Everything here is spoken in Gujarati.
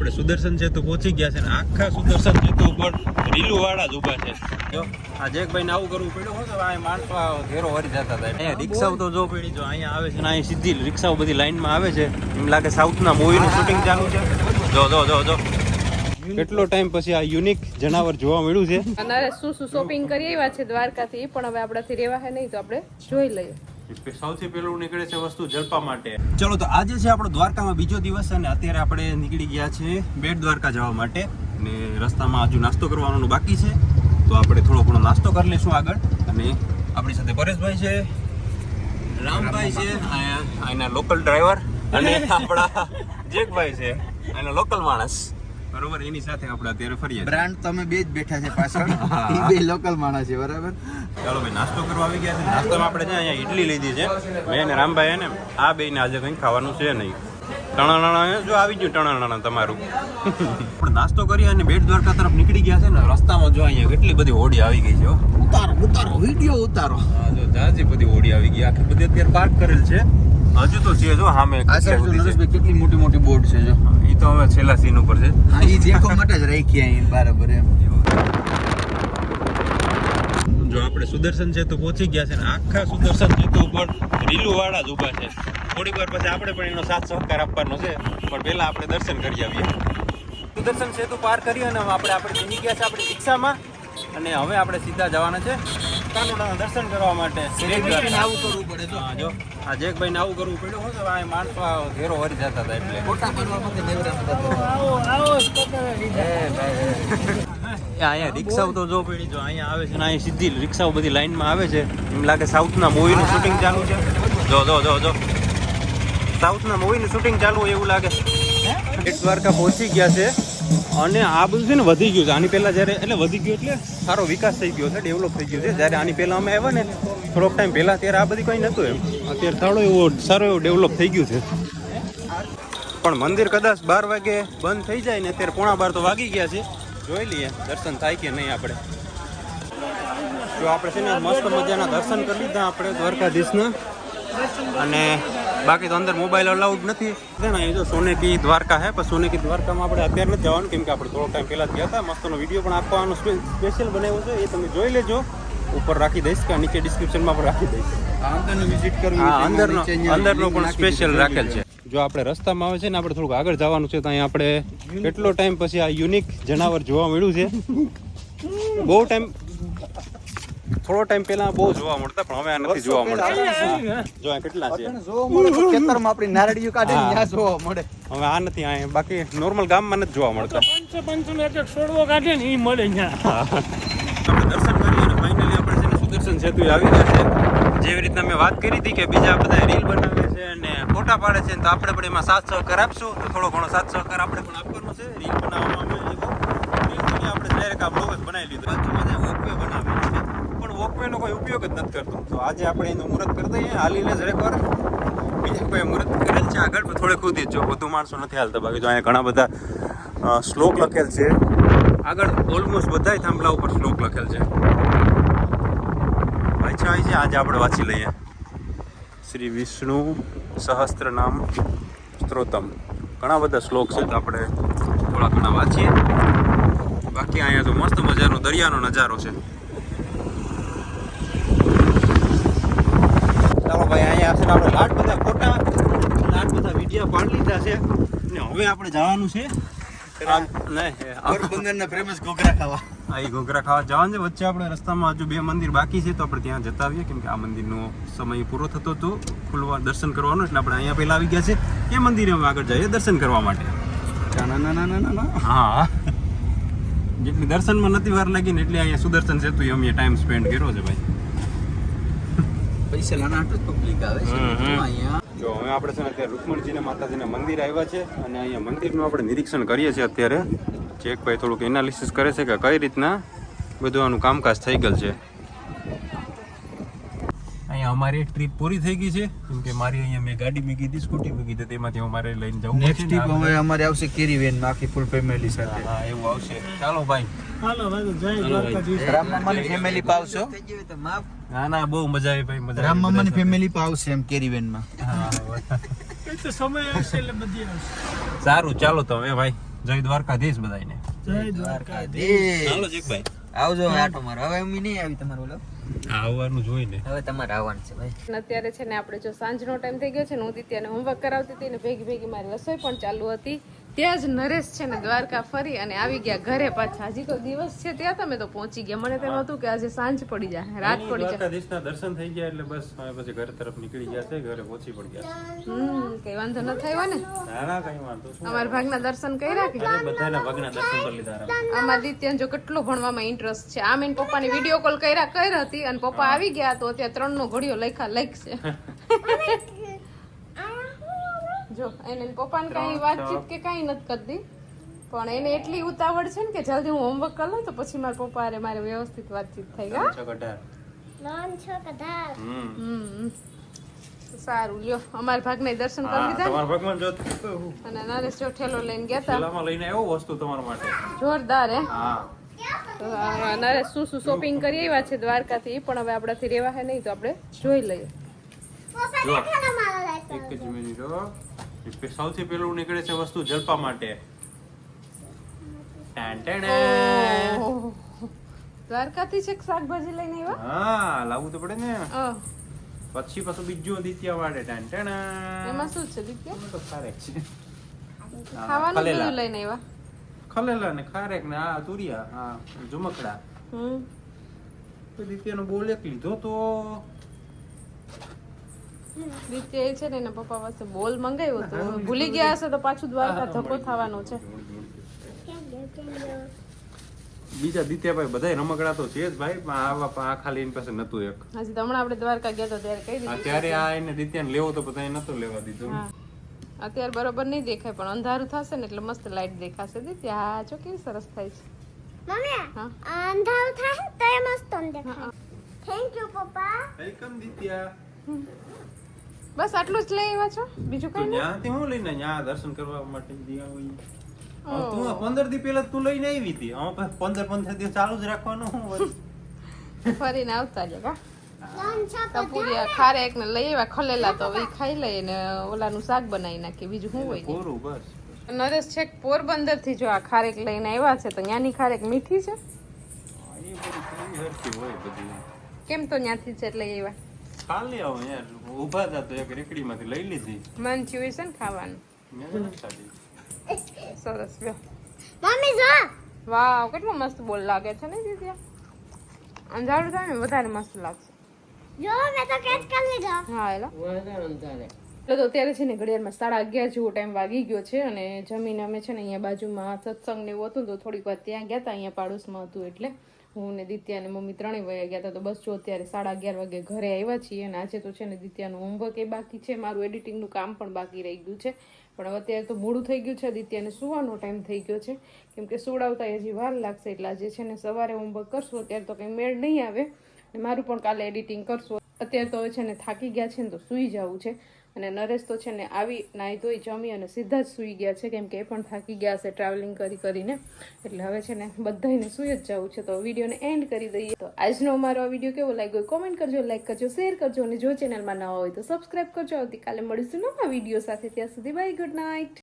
આપણે સુદર્શન સેતુ પહોંચી ગયા છે ને આખા સુદર્શન સેતુ ઉપર રીલું વાળા જ ઊભા છે. જો, આ જેકભાઈ ને આવું કરવું પડ્યું હોય તો આ માણસો ઘેરો વરી જતા હતા. અહીંયા રિક્ષાઓ તો જો પડી, જો અહીંયા આવે છે ને અહીં સીધી રિક્ષાઓ બધી લાઈનમાં આવે છે. એમ લાગે સાઉથના મૂવીનું શૂટિંગ ચાલુ છે. જો જો જો જો. કેટલો ટાઈમ પછી આ યુનિક જનાવર જોવા મળ્યું છે. અને શું શું શોપિંગ કરી આવ્યા છે દ્વારકાથી પણ હવે આપણાથી રહેવા હે નહીં, તો આપણે જોઈ લઈએ. સૌથી પહેલું નીકળે છે વસ્તુ જલપા માટે. ચલો, તો આજે છે આપણો દ્વારકામાં બીજો દિવસ અને અત્યારે આપણે નીકળી ગયા છે બેટ દ્વારકા જવા માટે અને રસ્તામાં હજુ નાસ્તો કરવાનો બાકી છે. તો આપણે થોડો ઘણો નાસ્તો કરી લઈશું આગળ અને આપણી સાથે પરેશભાઈ છે, રામભાઈ છે અહીંના લોકલ ડ્રાઈવર અને આપણા જેકભાઈ છે, અહીંના લોકલ માણસ. બરોબર એની સાથે આપણે અત્યારે ફરીએ. બ્રાન્ડ તમે બે જ બેઠા છે પાછળ. એ બે લોકલ માણસ છે બરાબર? ચાલો ભાઈ નાસ્તો કરવા આવી ગયા છે. નાસ્તામાં આપણે છે અહીંયા ઇડલી લીધી છે. મેં ને રામભાઈ ને આ બે ને આજે કંઈ ખાવાનું છે નહીં. ટણાણા જો આવી ગયું ટણાણા તમારું. પણ નાસ્તો કરી અને બેટ દ્વારકા તરફ નીકળી ગયા છે ને રસ્તામાં જો અહીંયા કેટલી બધી હોડી આવી ગઈ છે ઉતારો ઉતારો વીડિયો ઉતારો. હા જો જાજી બધી હોડી આવી ગઈ. આખી બધી અત્યારે પાર્ક કરેલ છે. હજુ તો છે જો સામે આ સાઈડ જો નરેશભાઈ કેટલી મોટી મોટી બોર્ડ છે જો. એ તો હવે છેલ્લા સીન ઉપર છે. હા એ જેકો માટે જ રાખી અહીં બરાબર એમ. જો આપણે સુદર્શન છે તો પહોંચી ગયા છે ને આખા સુદર્શન સેતુ ઉપર રીલુ વાળા જ ઊભા છે. થોડીક વાર પછી આપણે પણ એનો સાથ સહકાર આપવાનો છે પણ પહેલા આપણે દર્શન કરી આવીએ. સુદર્શન સેતુ પાર કરી અને આપણે આપણે બેસી ગયા છે આપણી રિક્ષામાં. અને હવે આપણે સીધા જવાના છે. કાનુડાના દર્શન કરવા માટે આવું કરવું પડે જો જો. આ જેકભાઈ આવું કરવું પડ્યું હોય તો આ માણસો ઘેરો વરી જતા હતા એટલે. ફોટા પાડવા માટે નેવરામાં થતો. એ અહીંયા રિક્ષાઓ તો જો પડી જો અહીંયા આવે છે ને અહીંયા સીધી રિક્ષાઓ બધી લાઈનમાં આવે છે. એમ લાગે સાઉથના મૂવીનું શૂટિંગ ચાલુ છે. જો જો જો જો. સાઉથના મૂવીનું શૂટિંગ ચાલુ હોય એવું લાગે. બેટ દ્વારકા પહોંચી ગયા છે. અને આ બધું છે ને વધી ગયું છે. આની પહેલાં જ્યારે એટલે વધી ગયું એટલે સારો વિકાસ થઈ ગયો છે ડેવલપ થઈ ગયું છે. જ્યારે આની પહેલાં અમે આવ્યા ને, થોડોક ટાઈમ પહેલાં, ત્યારે આ બધી કંઈ નહોતું એમ. અત્યારે થોડો એવો સારો એવો ડેવલપ થઈ ગયું છે. પણ મંદિર કદાચ બાર વાગે બંધ થઈ જાય ને, અત્યારે પોણા બાર તો વાગી ગયા છે. જોઈ લઈએ, દર્શન થાય કે નહીં આપણે. જો આપણે છે ને મસ્ત મજાના દર્શન કરી લીધા આપણે દ્વારકાધીશના. અને બાકી તો અંદર મોબાઈલ અલાઉડ નથી. ને જો સોનેકી દ્વારકા હે પણ સોનેકી દ્વારકામાં આપણે અત્યારે નથી જવાનું કેમ કે આપણે થોડો ટાઈમ પહેલાં ગયા હતા. મસ્તનો વીડિયો પણ આપવાનો સ્પેશિયલ બનાવ્યો છે એ તમે જોઈ લેજો. ઉપર રાખી દઈશ કે નીચે ડિસ્ક્રિપ્શનમાં પણ રાખી દઈશ. વિઝિટ કરવી અંદરનો અંદરનો પણ સ્પેશિયલ રાખેલ છે. જો આપણે રસ્તામાં આવે છે ને આપણે થોડુંક આગળ જવાનું છે તો અહીંયા આપણે કેટલો ટાઈમ પછી આ યુનિક જનાવર જોવા મળ્યું છે. બહુ ટાઈમ થોડો ટાઈમ પહેલા બહુ જોવા મળતા પણ હવે આ નથી જોવા મળતા. જો આ કેટલા છે. ખેતરમાં આપણી નારળીઓ કાઢે ત્યાં જોવા મળે. હવે આ નથી આ બાકી નોર્મલ ગામમાં નથી જોવા મળતા. પાંચસો નો એક એક છોડવો કાઢે ને એ મળે અહીંયા આપણે દર્શન કરી અને ફાઇનલી આપણે છે સુદર્શન સેતુ આવી ગયા છે. જેવી રીતના મેં વાત કરી હતી કે બીજા બધા રીલ બનાવે છે અને ફોટા પાડે છે તો આપણે પણ એમાં સાથ સહકાર આપશું. તો થોડો ઘણો સાથ સહકાર આપણે પણ આપવાનો છે. રીલ બનાવવામાં અમે રીલ આપણે ડાયરેક્ટ આ બ્લોગ જ બનાવી લીધો બાજુમાં જે વોકવે બનાવેલું છે પણ વોકવેનો કોઈ ઉપયોગ જ નથી કરતો. તો આજે આપણે એનું મુહૂર્ત કરી દઈએ. હાલીને જ એકવાર બીજા કોઈ મુહૂર્ત કરેલ છે આગળ, પણ થોડે ખુદી જો વધુ માણસો નથી હાલતા બાકી જો અહીંયા ઘણા બધા શ્લોક લખેલ છે. આગળ ઓલમોસ્ટ બધા થાંભલા ઉપર શ્લોક લખેલ છે. હોય છે? આજે આપણે વાંચી લઈએ. શ્રી વિષ્ણુ સહસ્ત્ર નામ સ્ત્રોતમ. ઘણા બધા શ્લોક છે તો આપણે થોડા ઘણા વાંચીએ. બાકી અહીંયા તો મસ્ત મજાનો દરિયાનો નજારો છે. ભાઈ અહીંયા છે આપણે લાટ બધા ફોટા લાટ બધા વીડિયો પાડી લીધા છે. ને હવે આપણે જવાનું છે પોરબંદરના ફેમસ ઘોઘરા ખાવા. આ ઘોઘરા ખાવા જવાનું છે. વચ્ચે આપણે રસ્તામાં હજુ બે મંદિર બાકી છે તો આપણે ત્યાં જતા આવીએ કેમ કે આ મંદિરનો સમય પૂરો થતો હતો. ખુલવા દર્શન કરવાનો એટલે આપણે અહીંયા પહેલા આવી ગયા છે. એ મંદિરે અમે આગળ જઈએ દર્શન કરવા માટે. ના ના ના ના ના ના. હા. જેટલી દર્શનમાં નથી વાર લાગી ને એટલે અહીંયા સુદર્શન સેતુ અમે ટાઈમ સ્પેન્ડ કર્યો છે ભાઈ. પૈસા લાના આટલું પબ્લિક આવે છે. અહીંયા. જો હવે આપણે છે ને અત્યારે રૂકમણજીના માતાજીના મંદિર આવ્યા છે અને અહીંયા મંદિરનું આપણે નિરીક્ષણ કરીએ છીએ અત્યારે. ચેકભાઈ થોડુંક એનાલિસિસ કરે છે કે કઈ રીતના બધું આનું કામકાજ થઈ ગયેલ છે. અહીંયા અમારી એક ટ્રીપ પૂરી થઈ ગઈ છે. કેમ કે મારી અહીંયા મેં ગાડી મૂકી હતી સ્કૂટી મૂકી હતી તેમાંથી અમારે લઈને જવું નેક્સ્ટ ટ્રીપ હવે અમારે આવશે કેરી વેનમાં આખી ફૂલ ફેમિલી સાથે. હા એવું આવશે. ચાલો ભાઈ. હાલો ભાઈ જય દ્વારકાધીશ. રામ મામાની ફેમિલી પાવશો? ના ના બહુ મજા આવી ભાઈ મજા રામ મામાની બધા ફેમિલી પાવશે એમ કેરી વેનમાં સાથે. હા એ તો સમય આવશે એટલે બધી આવશે. સારું ચાલો તો હવે ભાઈ. જય દ્વારકાધીશ બધાને જય ચાલો જીકભાઈ આવજો આટો મારો. હવે અમે નહીં આવી તમારો ઓલો. આવવાનું જોઈને હવે તમારે આવવાનું છે ભાઈ. અત્યારે છે ને આપણે જો સાંજનો ટાઈમ થઈ ગયો છે ને હું દિત્યાને હોમવર્ક કરાવતી હતી ને ભેગી ભેગી મારી રસોઈ પણ ચાલુ હતી. ત્યાં જ નરેશ છે ને દ્વારકા ફરી અને આવી ગયા ઘરે પાછા. હજી તો દિવસ છે ત્યાં તમે તો પહોંચી ગયા. મને તેમ હતું કે આજે સાંજ પડી જાય રાત પડી જાય. દ્વારકાધીશના દર્શન થઈ ગયા એટલે બસ પછી ઘર તરફ નીકળી ગયા છે ઘરે પહોંચી પડી ગયા હમ કઈ વાંધો ન થયો ને? ના ના કઈ વાંધો અમાર અમારા ભાગના દર્શન કર્યા કે? બધાના ભાગના દર્શન કરી લીધા આરામ. આમાં જો કેટલો ભણવામાં ઇન્ટરેસ્ટ છે. આમ એન પપ્પાની વીડિયો કોલ કર્યા કર હતી અને પપ્પા આવી ગયા તો અત્યારે ત્રણ નો ઘડિયો લખા લખશે. જો એને પપ્પાને કઈ વાતચીત કે કઈ નથી કરતી. પણ એને એટલી ઉતાવળ છે ને કે જલ્દી હું હોમવર્ક કરી લઉં તો પછી મારા પપ્પા અરે મારે વ્યવસ્થિત વાતચીત થઈ. હમ. સારું લ્યો અમારા ભાગના દર્શન કરી લીધા તમારા ભગવાન જો અને નરેશ જો ઠેલો લઈને ગયા હતા લઈને આવ્યો વસ્તુ તમારા માટે. જોરદાર હે? હા. તો આ નરેશ શું શું શોપિંગ કરી આવ્યા છે દ્વારકાથી? પણ હવે આપણાથી રેવા હે નહીં તો આપણે જોઈ લઈએ. જો. એક જ મિનિટ સૌથી પેલું નીકળે છે વસ્તુ જલપા માટે. દ્વારકાથી છે શાકભાજી લઈને આવ્યા? હા લાવવું તો પડે ને. પછી પાછું બીજું દિત્યા માટે ટાન ટાણ. એમાં શું છે દિત્ય તો ખારેક છે. ખાવાનું. બધું લઈને આવ્યા? ખલેલા ને ખારેક ને આ તુરિયા હા ઝુમકડા. હમ. તો દિત્યાનો બોલ એક લીધો તો દિત્ય એ છે ને એના પપ્પા પાસે બોલ મંગાવ્યો તો ભૂલી ગયા હશે તો પાછું દ્વારકા ધક્કો થવાનો છે. બીજા દિત્યાભાઈ બધા રમકડા તો છે જ ભાઈ પણ આવા આ ખાલી એની પાસે નતું એક. હજી તો હમણાં આપણે દ્વારકા ગયા તો ત્યારે કઈ દીધું ત્યારે આ એને દિત્યાને લેવો તો બધા નતો લેવા દીધો. અત્યારે બરોબર નહીં દેખાય પણ અંધારું થશે ને એટલે મસ્ત લાઈટ દેખાશે. દિત્ય હા જો કેવી સરસ થાય છે. મમ્મી અંધારું થાય તો એ મસ્ત દેખાય થેન્ક યુ પપ્પા. વેલકમ દિત્યા. બસ આટલું જ લઈ આવ્યા છો? બીજું કઈ નહીં? ન્યાથી હું લઈને ન્યા દર્શન કરવા માટે દી હોય. તું પંદર દી પહેલા તું લઈને આવી હતી. હવે પંદર પંદર દિવસ ચાલુ જ રાખવાનું હું. ફરીને આવતા જ કા લંચ તો પૂરી ખારેક ને લઈ આવ્યા ખલેલા તો હવે ખાઈ લઈએ ને ઓલાનું શાક બનાવી નાખીએ બીજું શું હોય બસ. નરેશ છેક પોરબંદરથી જો આ ખારેક લઈને આવ્યા છે તો ત્યાંની ખારેક મીઠી છે? એ કેમ તો ત્યાંથી છે એટલે આવ્યા? ખાલી આવો યાર. ઊભા હતા તો એક રેકડીમાંથી લઈ લીધી. મન થયું હશે ને ખાવાનું? મેં નથી ખાધી. સરસ લ્યો. મમ્મી જો. વાવ કેટલું મસ્ત બોલ લાગે છે ને દીદી અંધારું થાય ને વધારે મસ્ત લાગશે. જો મેં તો કેચ કરી લીધો. હા એલા એટલે તો અત્યારે છે ને ઘડિયાળમાં સાડા અગિયાર જેવો ટાઈમ વાગી ગયો છે અને જમીન અમે છે ને અહીંયા બાજુમાં સત્સંગ ને એવું હતું તો થોડીક વાર ત્યાં ગયા હતા અહીંયા પાડોશમાં હતું એટલે. હું ને દિત્યા અને મમ્મી ત્રણેય વયા ગયા હતા તો બસ જો અત્યારે સાડા અગિયાર વાગે ઘરે આવ્યા છીએ અને આજે તો છે ને દિત્યાનું હોમવર્ક એ બાકી છે, મારું એડિટિંગનું કામ પણ બાકી રહી ગયું છે. પણ હવે અત્યારે તો મોડું થઈ ગયું છે, દિત્યાને સુવાનો ટાઈમ થઈ ગયો છે. કેમ કે સુવડાવતા હજી વાર લાગશે, એટલે આજે છે ને સવારે હોમવર્ક કરશું, અત્યારે તો કંઈ મેળ નહીં આવે. મારું પણ કાલે એડિટિંગ કરશું. અત્યારે તો હવે છે ને થાકી ગયા છે ને તો સૂઈ જવું છે. અને નરેશ તો છે ને આવી નાહી ધોઈ જમી અને સીધા જ સૂઈ ગયા છે. કેમ કે એ પણ થાકી ગયા છે ટ્રાવેલિંગ કરી કરીને. એટલે હવે છે ને બધાને સૂઈ જ જવું છે. તો વિડીયોને એન્ડ કરી દઈએ. તો આજનો અમારો વીડિયો કેવો લાગ્યો? કોમેન્ટ કરજો લાઈક કરજો શેર કરજો. અને જો ચેનલમાં નવા હોય તો સબસ્ક્રાઈબ કરજો. આવતીકાલે મળીશું નવા વીડિયો સાથે. ત્યાં સુધી બાય ગુડ નાઇટ